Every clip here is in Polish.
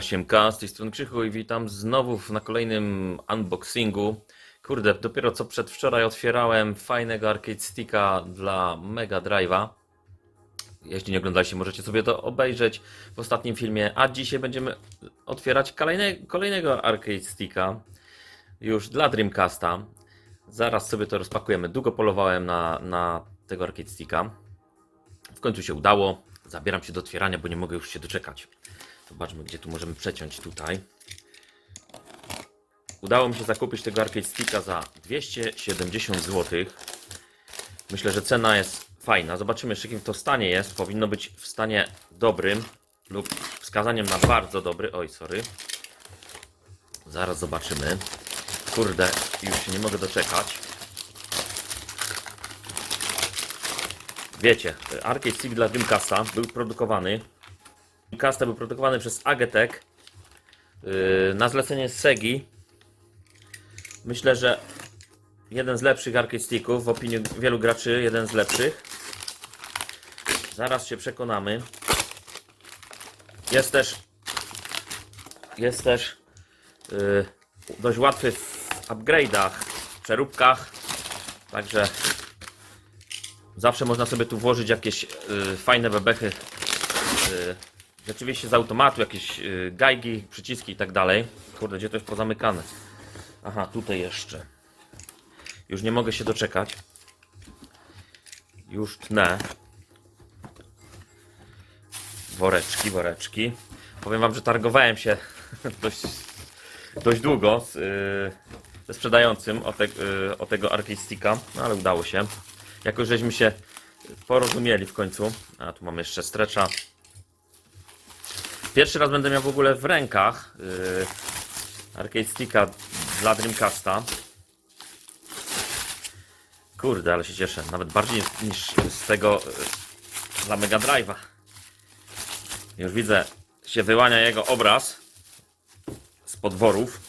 Siemka, z tej strony Krzychu i witam znowu na kolejnym unboxingu. Kurde, dopiero co przedwczoraj otwierałem fajnego arcade sticka dla Mega Drive'a. Jeśli nie oglądaliście, możecie sobie to obejrzeć w ostatnim filmie. A dzisiaj będziemy otwierać kolejne, kolejnego arcade sticka już dla Dreamcasta. Zaraz sobie to rozpakujemy. Długo polowałem na, na tego arcade sticka. W końcu się udało. Zabieram się do otwierania, bo nie mogę już się doczekać. Zobaczmy, gdzie tu możemy przeciąć tutaj. Udało mi się zakupić tego arcade sticka za 270 zł. Myślę, że cena jest fajna. Zobaczymy, jeszcze w jakim to stanie jest. Powinno być w stanie dobrym lub wskazaniem na bardzo dobry. Oj, sorry. Zaraz zobaczymy. Kurde, już się nie mogę doczekać. Wiecie, arcade stick dla Dreamcasta był produkowany Dreamcasta był produkowany przez Agetek yy, na zlecenie Segi. Myślę, że jeden z lepszych arcade sticków, w opinii wielu graczy, jeden z lepszych. Zaraz się przekonamy. Jest też jest też yy, dość łatwy w upgrade'ach, przeróbkach. Także zawsze można sobie tu włożyć jakieś yy, fajne bebechy yy, Rzeczywiście z automatu jakieś yy, gajgi, przyciski i tak dalej. Kurde, gdzie to jest pozamykane? Aha, tutaj jeszcze. Już nie mogę się doczekać. Już tnę. Woreczki, woreczki. Powiem wam, że targowałem się dość, dość długo z, yy, ze sprzedającym o, te, yy, o tego arcade sticka, no ale udało się. Jakoś żeśmy się porozumieli w końcu. A tu mamy jeszcze strecza. Pierwszy raz będę miał w ogóle w rękach yy, arcade sticka dla Dreamcasta. Kurde, ale się cieszę. Nawet bardziej niż z tego yy, dla Mega Drive'a. Już widzę, się wyłania jego obraz z podworów.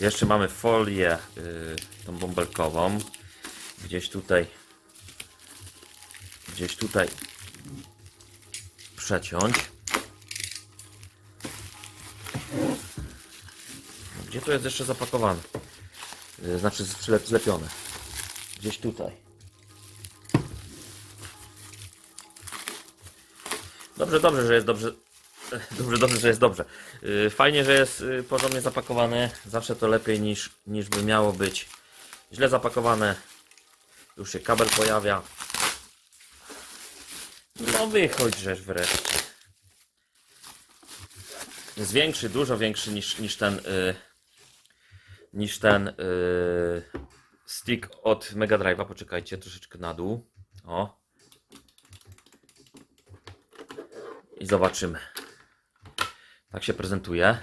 Jeszcze mamy folię yy, tą bąbelkową. Gdzieś tutaj gdzieś tutaj przeciąć. Gdzie to jest jeszcze zapakowane? Yy, Znaczy zlep- zlepione. Gdzieś tutaj. Dobrze, dobrze, że jest dobrze. Dobrze, dobrze, że jest dobrze. Yy, Fajnie, że jest yy, porządnie zapakowane. Zawsze to lepiej niż, niż by miało być źle zapakowane. Już się kabel pojawia. No wychodź żeż wreszcie. Jest większy, dużo większy niż, niż ten y, niż ten y, stick od Mega Drive'a. Poczekajcie troszeczkę na dół. O. I zobaczymy. Tak się prezentuje.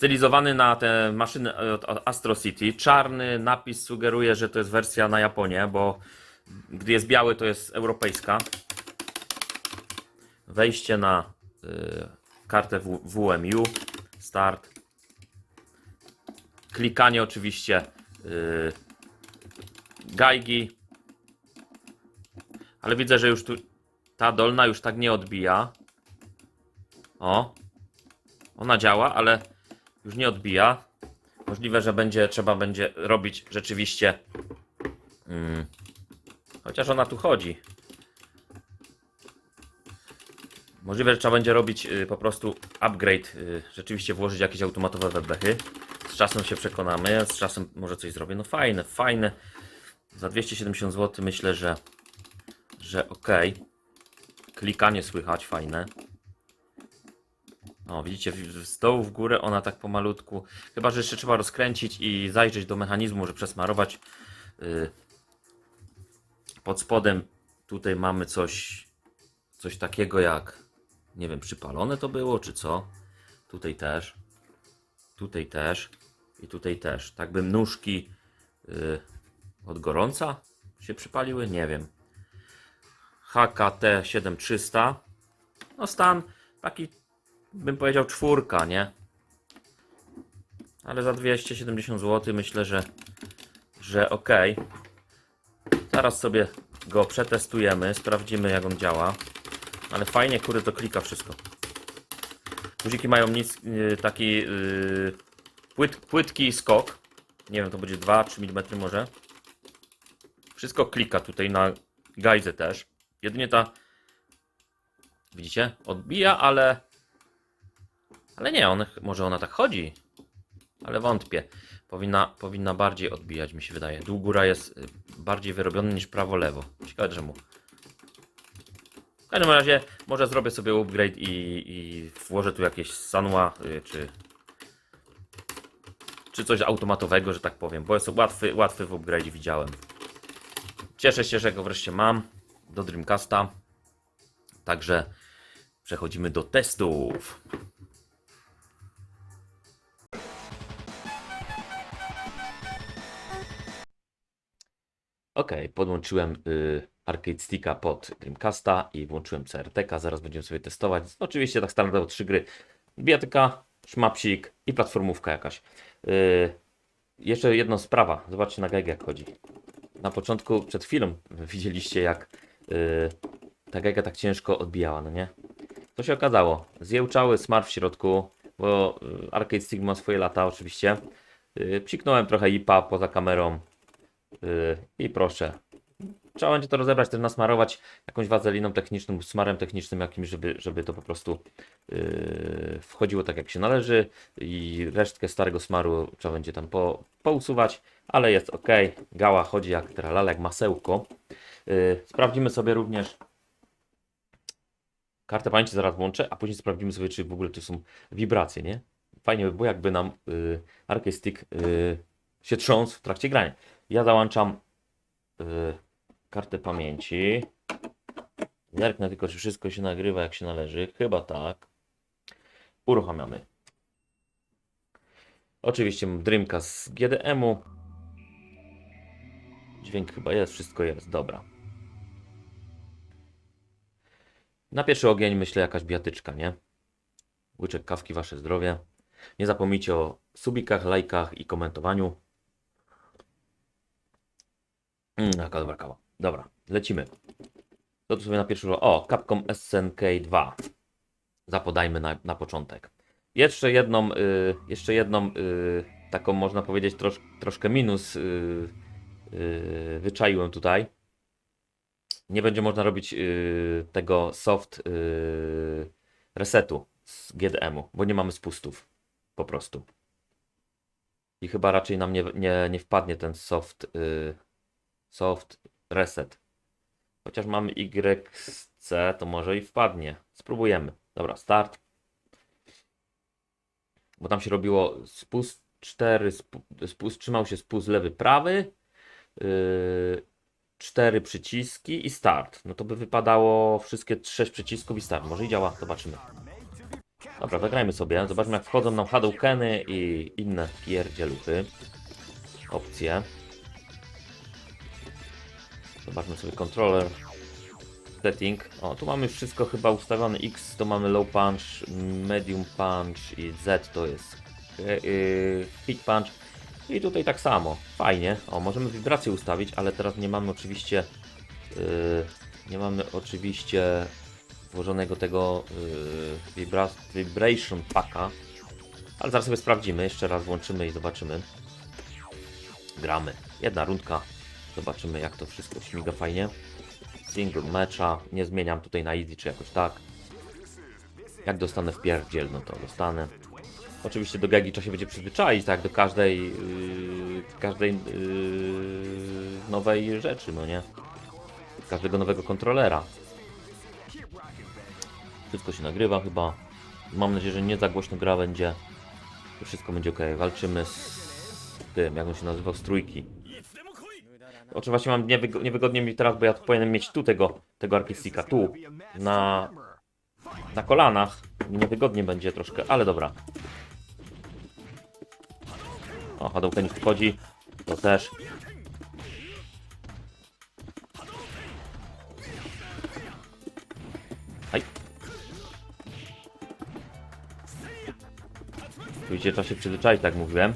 Stylizowany na te maszyny od Astro City. Czarny napis sugeruje, że to jest wersja na Japonię, bo gdy jest biały, to jest europejska. Wejście na y, kartę w, WMU. Start. Klikanie oczywiście. Y, gajgi. Ale widzę, że już tu ta dolna już tak nie odbija. O. Ona działa, ale już nie odbija. Możliwe, że będzie trzeba będzie robić rzeczywiście. Mm, chociaż ona tu chodzi. Możliwe, że trzeba będzie robić y, po prostu upgrade. Y, rzeczywiście włożyć jakieś automatowe webechy. Z czasem się przekonamy. Z czasem może coś zrobię. No fajne, fajne. Za 270 zł myślę, że, że ok. Klikanie słychać, fajne. O, widzicie, w- z dołu w górę ona tak pomalutku. Chyba, że jeszcze trzeba rozkręcić i zajrzeć do mechanizmu, że przesmarować. y, Pod spodem tutaj mamy coś, coś takiego jak, nie wiem, przypalone to było, czy co. Tutaj też. Tutaj też. I tutaj też. Tak bym nóżki y, od gorąca się przypaliły, nie wiem. HKT 7300. No stan taki bym powiedział czwórka, nie? Ale za 270 zł myślę, że, że ok. Zaraz sobie go przetestujemy, sprawdzimy jak on działa. Ale fajnie, kurde, to klika wszystko. Guziki mają nic, y, taki y, płyt, płytki skok. Nie wiem, to będzie 2-3 mm może. Wszystko klika tutaj na gajzę też. Jedynie ta, widzicie, odbija, ale ale nie, on, może ona tak chodzi. Ale wątpię. Powinna, powinna bardziej odbijać, mi się wydaje. Dół góra jest y, bardziej wyrobiony niż prawo-lewo. Ciekawe czemu. W każdym razie może zrobię sobie upgrade i, i włożę tu jakieś sanua, y, czy czy coś automatowego, że tak powiem, bo jest łatwy, łatwy w upgrade widziałem. Cieszę się, że go wreszcie mam do Dreamcasta. Także przechodzimy do testów. Ok, podłączyłem y, Arcade Sticka pod Dreamcasta i włączyłem CRTK. Zaraz będziemy sobie testować. Oczywiście tak standardowo trzy gry. Bijatyka, szmapsik i platformówka jakaś. Y, jeszcze jedna sprawa. Zobaczcie na gejgę jak chodzi. Na początku, przed chwilą widzieliście jak y, ta gejga tak ciężko odbijała, no nie? To się okazało. Zjełczały smar w środku, bo y, Arcade Stick ma swoje lata oczywiście. Y, psiknąłem trochę IPA poza kamerą. Yy, I proszę. Trzeba będzie to rozebrać, też nasmarować jakąś wazeliną techniczną, smarem technicznym jakimś, żeby, żeby to po prostu yy, wchodziło tak jak się należy i resztkę starego smaru trzeba będzie tam po, pousuwać, ale jest ok. Gała chodzi jak tralala, jak masełko. Yy, sprawdzimy sobie również kartę pamięci zaraz włączę, a później sprawdzimy sobie, czy w ogóle tu są wibracje, nie? Fajnie by było, jakby nam yy, Arcade Stick się trząsł w trakcie grania. Ja załączam y, kartę pamięci. Zerknę tylko, czy wszystko się nagrywa jak się należy. Chyba tak. Uruchamiamy. Oczywiście mam Dreamcast z GDM-u. Dźwięk chyba jest, wszystko jest, dobra. Na pierwszy ogień myślę jakaś biatyczka, nie? Łyczek kawki, wasze zdrowie. Nie zapomnijcie o subikach, lajkach i komentowaniu. Mm, dobra kawa. Dobra, lecimy. To tu sobie na pierwszy. O, Capcom SNK 2. Zapodajmy na, na początek. Jeszcze jedną, y, jeszcze jedną y, taką można powiedzieć trosz, troszkę minus y, y, wyczaiłem tutaj. Nie będzie można robić y, tego soft y, resetu z GDM-u, bo nie mamy spustów. Po prostu. I chyba raczej nam nie, nie, nie wpadnie ten soft. Y, soft reset. Chociaż mamy YC, to może i wpadnie. Spróbujemy. Dobra, start. Bo tam się robiło spust 4, spust, trzymał się spust lewy, prawy. Yy, 4 przyciski i start. No to by wypadało wszystkie 6 przycisków i start. Może i działa, zobaczymy. Dobra, zagrajmy sobie. Zobaczmy jak wchodzą nam Hadoukeny i inne pierdzieluchy. Opcje. Zobaczmy sobie controller. Setting. O, tu mamy wszystko chyba ustawione. X to mamy low punch, medium punch i Z to jest hit punch. I tutaj tak samo. Fajnie. O, możemy wibrację ustawić, ale teraz nie mamy oczywiście yy, nie mamy oczywiście włożonego tego vibra vibration packa. Ale zaraz sobie sprawdzimy. Jeszcze raz włączymy i zobaczymy. Gramy. Jedna rundka. Zobaczymy jak to wszystko śmiga fajnie. Single matcha. Nie zmieniam tutaj na easy czy jakoś tak. Jak dostanę w pierdziel, no to dostanę. Oczywiście do gagi trzeba się będzie przyzwyczaić, tak, do każdej yy, każdej yy, nowej rzeczy, no nie? Każdego nowego kontrolera. Wszystko się nagrywa chyba. Mam nadzieję, że nie za głośno gra będzie. Wszystko będzie ok. Walczymy z tym, jak on się nazywał, z trójki. Oczywiście mam niewygo- niewygodnie mi teraz, bo ja powinienem mieć tu tego, tego tu, na, na kolanach. Niewygodnie będzie troszkę, ale dobra. O, Hadouken wchodzi, to też. Aj. Widzicie, trzeba się przyzwyczaić, tak mówiłem.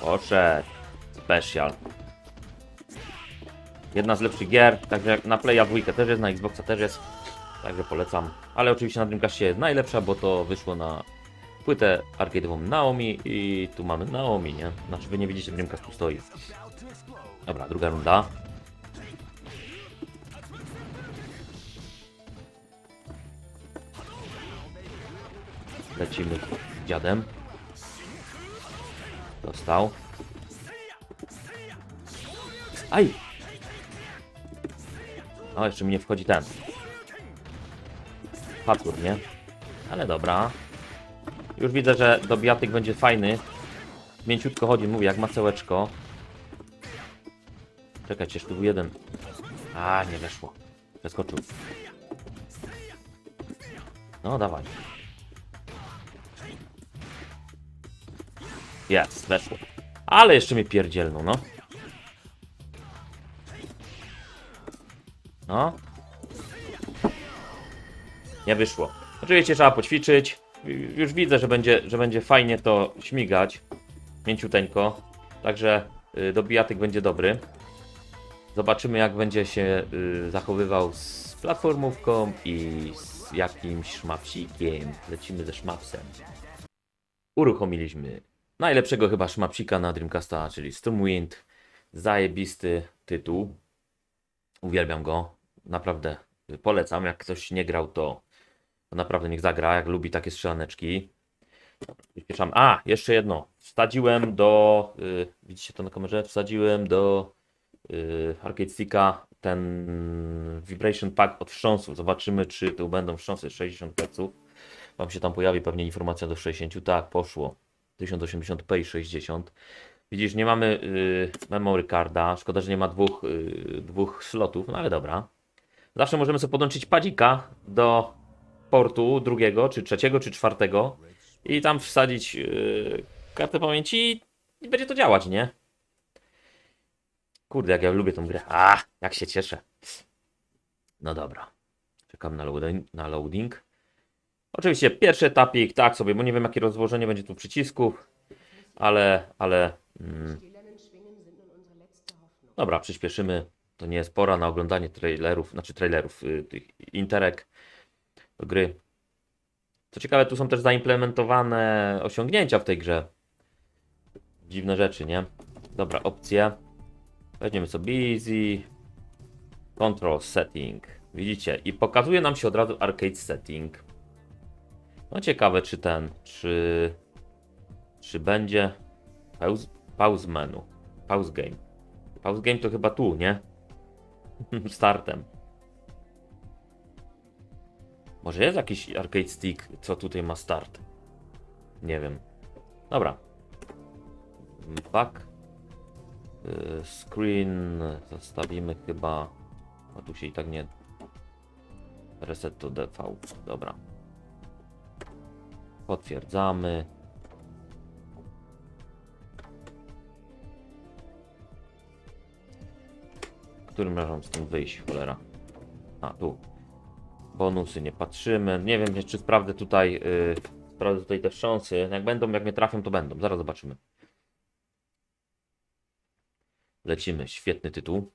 Poszedł. Special. Jedna z lepszych gier, także na Playa 2 też jest, na Xboxa też jest. Także polecam. Ale oczywiście na Dreamcastie jest najlepsza, bo to wyszło na płytę arcade'ową Naomi i tu mamy Naomi, nie? Znaczy wy nie widzicie, Dreamcast tu stoi. Dobra, druga runda. Lecimy dziadem. Dostał. Aj! O, jeszcze mi nie wchodzi ten. Patur, nie? Ale dobra. Już widzę, że do bijatyk będzie fajny. Mięciutko chodzi, mówię, jak macełeczko. Czekajcie, jeszcze był jeden. A, nie weszło. Przeskoczył. No, dawaj. Jest, weszło. Ale jeszcze mnie pierdzielną, no. No. Nie wyszło. Oczywiście trzeba poćwiczyć. Już widzę, że będzie, że będzie fajnie to śmigać. Mięciuteńko. Także y, do bijatyk będzie dobry. Zobaczymy jak będzie się y, zachowywał z platformówką i z jakimś szmapsikiem. Lecimy ze szmapsem. Uruchomiliśmy najlepszego chyba szmapsika na Dreamcasta, czyli Stormwind. Zajebisty tytuł. Uwielbiam go. Naprawdę polecam. Jak ktoś nie grał, to, to naprawdę niech zagra. Jak lubi takie strzelaneczki. Przyspieszam. A, jeszcze jedno. Wsadziłem do. Y, widzicie to na kamerze? Wsadziłem do y, Arcade Sticka ten Vibration Pack od wstrząsów. Zobaczymy, czy tu będą wstrząsy 60 Hz. Wam się tam pojawi pewnie informacja do 60. Tak, poszło. 1080p i 60. Widzisz, nie mamy y, memory carda. Szkoda, że nie ma dwóch, y, dwóch slotów, no ale dobra. Zawsze możemy sobie podłączyć padzika do portu drugiego, czy trzeciego, czy czwartego i tam wsadzić y, kartę pamięci i będzie to działać, nie? Kurde, jak ja lubię tą grę. A, jak się cieszę. No dobra. Czekam na loading. Na loading. Oczywiście pierwszy etapik, tak sobie, bo nie wiem jakie rozłożenie będzie tu przycisków, ale, ale mm, dobra, przyspieszymy. To nie jest pora na oglądanie trailerów, znaczy trailerów, y, tych interek gry. Co ciekawe, tu są też zaimplementowane osiągnięcia w tej grze. Dziwne rzeczy, nie? Dobra, opcje. Weźmiemy sobie easy. Control setting. Widzicie? I pokazuje nam się od razu arcade setting. No ciekawe, czy ten, czy, czy będzie pause menu, pause game. Pause game to chyba tu, nie? Startem. Może jest jakiś arcade stick, co tutaj ma start? Nie wiem. Dobra. Back. Y, Screen zostawimy chyba. A tu się i tak nie. Reset to DV. Dobra. Potwierdzamy. Którym razem tym wyjść, cholera? A, tu. Bonusy nie patrzymy. Nie wiem, czy sprawdzę tutaj, yy, sprawdzę tutaj te szansy. Jak będą, jak mnie trafią, to będą. Zaraz zobaczymy. Lecimy. Świetny tytuł.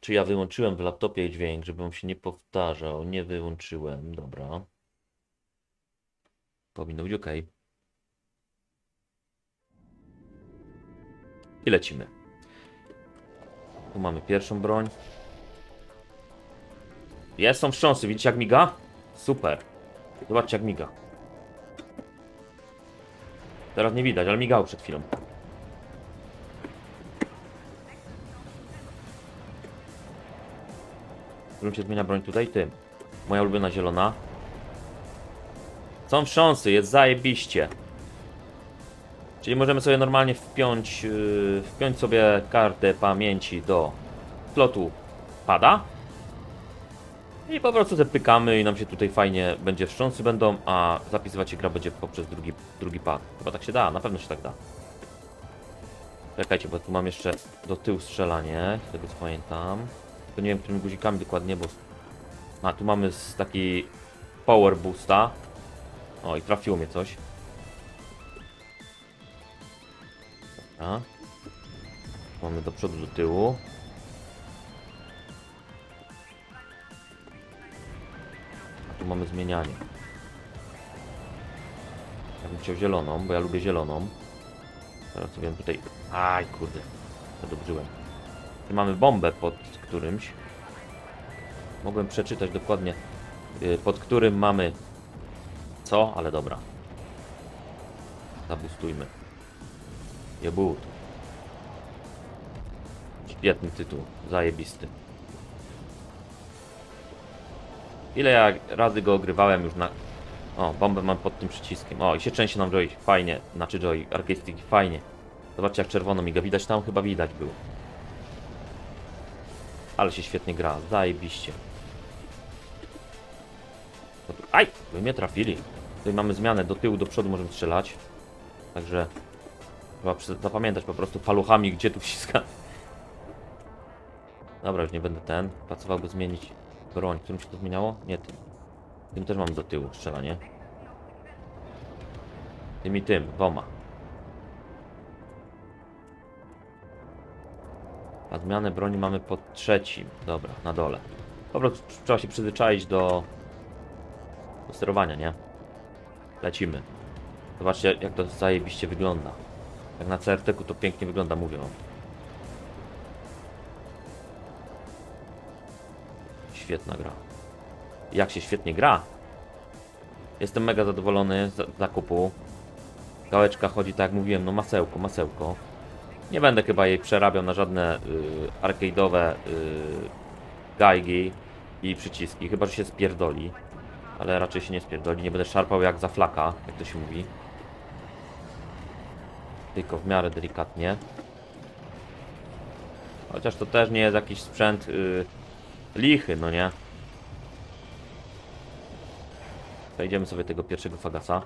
Czy ja wyłączyłem w laptopie dźwięk, żeby on się nie powtarzał? Nie wyłączyłem. Dobra. Powinno być ok. I lecimy. Tu mamy pierwszą broń. Jest, są wstrząsy. Widzicie jak miga? Super. Zobaczcie jak miga. Teraz nie widać, ale migało przed chwilą. Którym się zmienia broń tutaj? Tym. Moja ulubiona zielona. Są wstrząsy, jest zajebiście. Czyli możemy sobie normalnie wpiąć, yy, wpiąć sobie kartę pamięci do slotu pada. I po prostu zapykamy i nam się tutaj fajnie będzie wstrząsy będą, a zapisywać się gra będzie poprzez drugi, drugi pad. Chyba tak się da, na pewno się tak da. Czekajcie, bo tu mam jeszcze do tyłu strzelanie, tego co pamiętam. To nie wiem, którymi guzikami dokładnie, bo... A, tu mamy taki power boosta. O, i trafiło mnie coś. Dobra. Mamy do przodu, do tyłu. A tu mamy zmienianie. Ja bym chciał zieloną, bo ja lubię zieloną. Teraz sobie tutaj... Aj, kurde. Zadobrzyłem. Tu mamy bombę pod którymś. Mogłem przeczytać dokładnie, y, pod którym mamy co, ale dobra. Zabustujmy. Jebut. Świetny tytuł, zajebisty. Ile ja razy go ogrywałem już na... O, bombę mam pod tym przyciskiem. O, i się części nam Joy, fajnie. Znaczy Joy, Arcade fajnie. Zobaczcie jak czerwono miga, widać tam? Chyba widać było. Ale się świetnie gra, zajebiście. Aj! Wy mnie trafili. Tutaj mamy zmianę, do tyłu, do przodu możemy strzelać. Także trzeba zapamiętać po prostu paluchami, gdzie tu wciska. Dobra, już nie będę ten. Pracowałby zmienić broń. Którym się to zmieniało? Nie tym. Tym też mamy do tyłu strzelanie. Tym i tym, dwoma. A zmianę broni mamy pod trzecim. Dobra, na dole. Po prostu trzeba się przyzwyczaić do, do sterowania, nie? Lecimy. Zobaczcie, jak to zajebiście wygląda. Jak na CRT-ku to pięknie wygląda, mówię wam. Świetna gra. Jak się świetnie gra. Jestem mega zadowolony z zakupu. Gałeczka chodzi tak jak mówiłem, no masełko, masełko. Nie będę chyba jej przerabiał na żadne y, arcade'owe y, gajgi i przyciski, chyba że się spierdoli. Ale raczej się nie spierdoli, nie będę szarpał jak za flaka, jak to się mówi. Tylko w miarę delikatnie. Chociaż to też nie jest jakiś sprzęt y, lichy, no nie? Przejdziemy sobie tego pierwszego fagasa.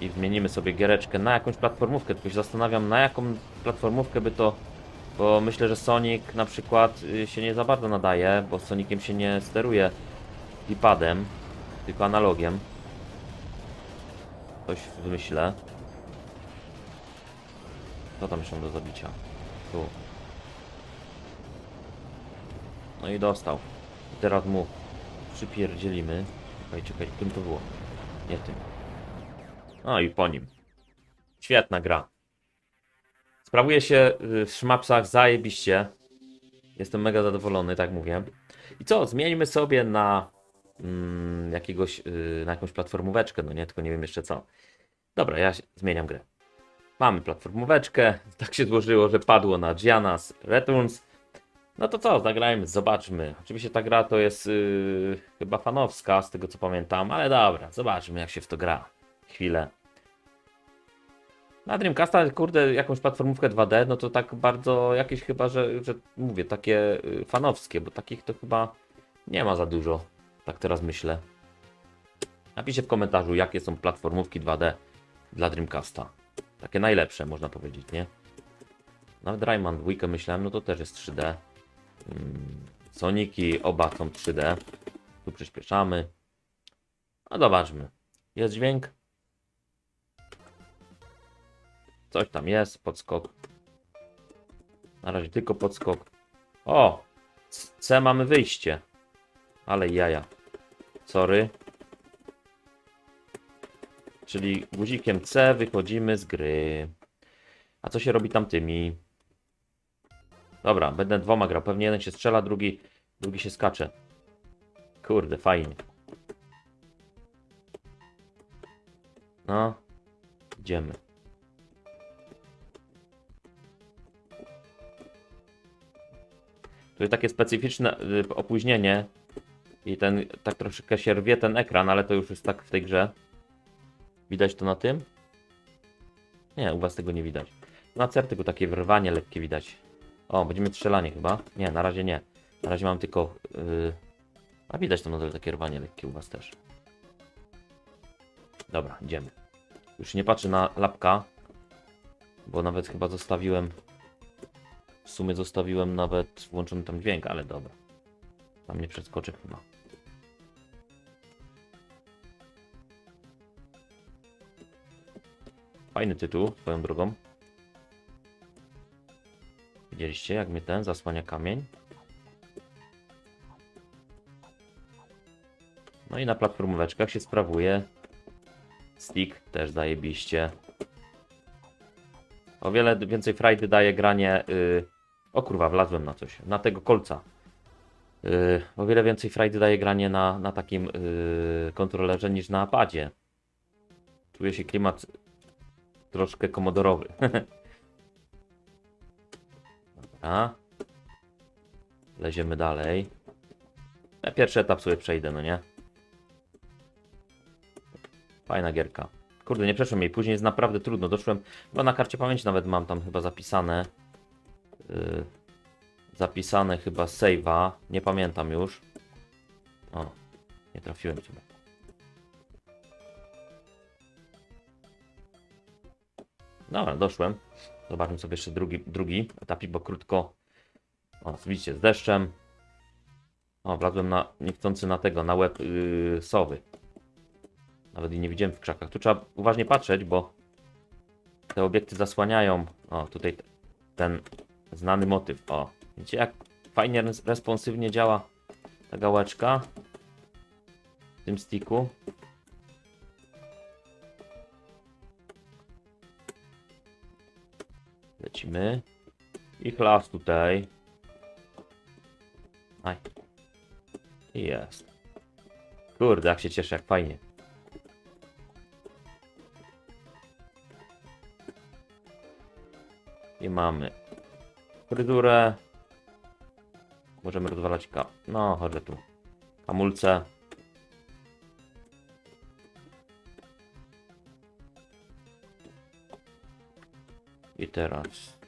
I zmienimy sobie giereczkę na jakąś platformówkę. Tylko się zastanawiam, na jaką platformówkę by to. Bo myślę, że Sonic na przykład y, się nie za bardzo nadaje, bo Soniciem się nie steruje ipadem, tylko analogiem. Coś wymyślę. Co tam jeszcze do zabicia? Tu. No i dostał. I teraz mu przypierdzielimy. Czekaj, czekaj, tym to było. Nie tym. No i po nim. Świetna gra. Sprawuje się y, w szmapsach zajebiście. Jestem mega zadowolony, tak mówię. I co, zmieńmy sobie na jakiegoś, y, na jakąś platformóweczkę, no nie, tylko nie wiem jeszcze co. Dobra, ja zmieniam grę. Mamy platformóweczkę, tak się złożyło, że padło na Gianna's Returns. No to co, zagrajmy, zobaczmy. Oczywiście ta gra to jest yy, chyba fanowska, z tego co pamiętam, ale dobra, zobaczmy jak się w to gra. Chwilę. Na Dreamcasta, kurde, jakąś platformówkę 2D, no to tak bardzo jakieś chyba, że, że mówię, takie y, fanowskie, bo takich to chyba nie ma za dużo. Tak teraz myślę. Napiszcie w komentarzu, jakie są platformówki 2D dla Dreamcasta. Takie najlepsze, można powiedzieć, nie? Nawet Rayman 2 myślałem, no to też jest 3D. Mm, Soniki oba są 3D. Tu przyspieszamy. No zobaczmy. Jest dźwięk? Coś tam jest, podskok. Na razie tylko podskok. O! C mamy wyjście. Ale jaja. Sorry. Czyli guzikiem C wychodzimy z gry. A co się robi tamtymi? Dobra, będę dwoma grał. Pewnie jeden się strzela, drugi, drugi się skacze. Kurde, fajnie. No, idziemy. Tu jest takie specyficzne y, opóźnienie i ten tak troszeczkę się rwie ten ekran, ale to już jest tak w tej grze. Widać to na tym? Nie, u was tego nie widać. Na cer tylko takie wyrwanie lekkie widać. O, będziemy strzelanie chyba. Nie, na razie nie. Na razie mam tylko. Yy... A widać to nadal takie rwanie lekkie u was też. Dobra, idziemy. Już nie patrzę na lapka, bo nawet chyba zostawiłem. W sumie zostawiłem nawet włączony tam dźwięk, ale dobra. Tam nie przeskoczę chyba. Fajny tytuł, swoją drogą. Widzieliście, jak mnie ten zasłania kamień? No i na platformóweczkach się sprawuje. Stick też zajebiście. O wiele więcej frajdy daje granie... Yy... O kurwa, wlazłem na coś. Na tego kolca. Yy, o wiele więcej frajdy daje granie na, na takim yy, kontrolerze niż na padzie. Czuje się klimat troszkę komodorowy. Dobra. Leziemy dalej. Ja pierwszy etap sobie przejdę, no nie? Fajna gierka. Kurde, nie przeszłem jej. Później jest naprawdę trudno. Doszłem, chyba na karcie pamięci nawet mam tam chyba zapisane. Yy, zapisane chyba save'a. Nie pamiętam już. O, nie trafiłem ciebie. Dobra, doszłem. Zobaczmy sobie jeszcze drugi, drugi etapik, bo krótko. O, widzicie, z deszczem. O, wlazłem na, niechcący na tego, na łeb yy, sowy. Nawet jej nie widziałem w krzakach. Tu trzeba uważnie patrzeć, bo te obiekty zasłaniają. O, tutaj ten znany motyw. O, widzicie jak fajnie res- responsywnie działa ta gałeczka w tym sticku. Lecimy. I chlas tutaj. Aj. Jest. Kurde, jak się cieszę, jak fajnie. I mamy fryzurę. Możemy rozwalać ka... No, chodź tu. Hamulce. Teraz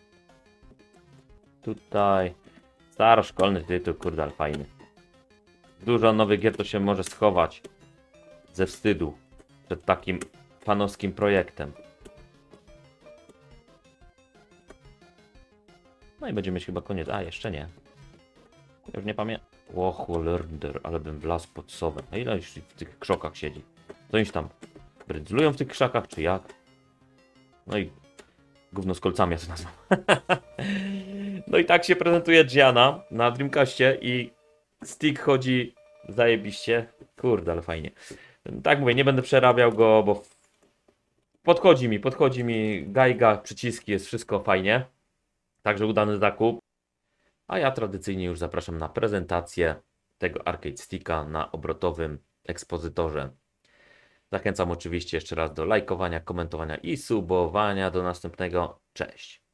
tutaj staroszkolny tytuł, kurde, ale fajny. Dużo nowych gier to się może schować ze wstydu przed takim fanowskim projektem. No i będziemy mieć chyba koniec. A, jeszcze nie. Już nie pamiętam. O cholerder, ale bym wlazł pod sowę. A ile już w tych krzokach siedzi? Co oni się tam brydzlują w tych krzakach, czy jak? No i gówno z kolcami ja to nazwę. no i tak się prezentuje Gianna na Dreamcastie i stick chodzi zajebiście. Kurde, ale fajnie. Tak mówię, nie będę przerabiał go, bo podchodzi mi, podchodzi mi gajga, przyciski, jest wszystko fajnie. Także udany zakup. A ja tradycyjnie już zapraszam na prezentację tego Arcade Sticka na obrotowym ekspozytorze. Zachęcam oczywiście jeszcze raz do lajkowania, komentowania i subowania. Do następnego. Cześć.